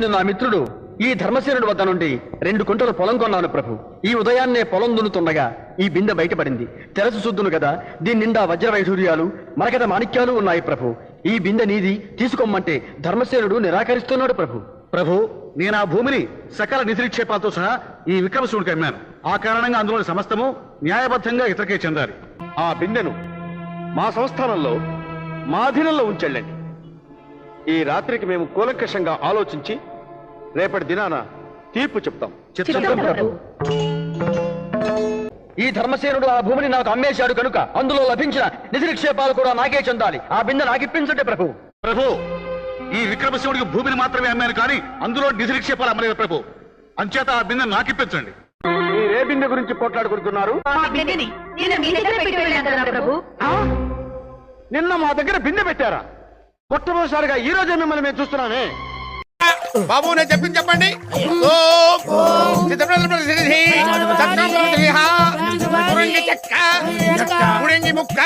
నేను నా మిత్రుడు ఈ ధర్మసేనుడి వద్ద నుండి రెండు కుంటలు పొలం కొన్నాను ప్రభు. ఈ ఉదయాన్నే పొలం దున్నుతుండగా ఈ బిందె బయటపడింది. తెరసు శుద్ధును కదా దీని నిండా వజ్ర వైఢూర్యాలు మాణిక్యాలు ఉన్నాయి ప్రభు. ఈ బిందె నీది తీసుకోమంటే ధర్మసేనుడు నిరాకరిస్తున్నాడు ప్రభు. ప్రభు నేను ఆ భూమిని సకల నిధిక్షేపాలతో సహా ఈ విక్రమశివుడికి అమ్మాను ఆ కారణంగా అందులోని సమస్తము న్యాయబద్ధంగా ఇతరకే చెందాలి. ఆ బిందెను మా సంస్థానంలో మాధీనంలో ఉంచెళ్ళండి ఈ రాత్రికి మేము కూలంకషంగా ఆలోచించి రేపటి దినాన తీర్పు చెప్తాం. ఈ ధర్మసేనుడు ఆ భూమిని నాకు అమ్మేశాడు కనుక అందులో లభించిన నిధి నిక్షేపాలు కూడా నాకే చెందాలి. ఆ బిందె నాకిప్పించండి ప్రభు. ప్రభు ఈ విక్రమశివుడికి భూమిని మాత్రమే అమ్మాను కానీ అందులో నిధి నిక్షేపాలు అమ్మలేదు ప్రభు. అంచేత ఆ బిందె నాకిప్పించండి. మీరే బిందె గురించి పోట్లాడుకుంటున్నారు? నిన్న మా దగ్గర బిందె పెట్టారా? మొట్టమొదటిసారిగా ఈ రోజే మిమ్మల్ని మేము చూస్తున్నామే. బాబు నేను చెప్పింది చెప్పండి ఓం చిత్రప్రదర్శన సిరిధి, సత్కాంబరధరిహ, ముక్క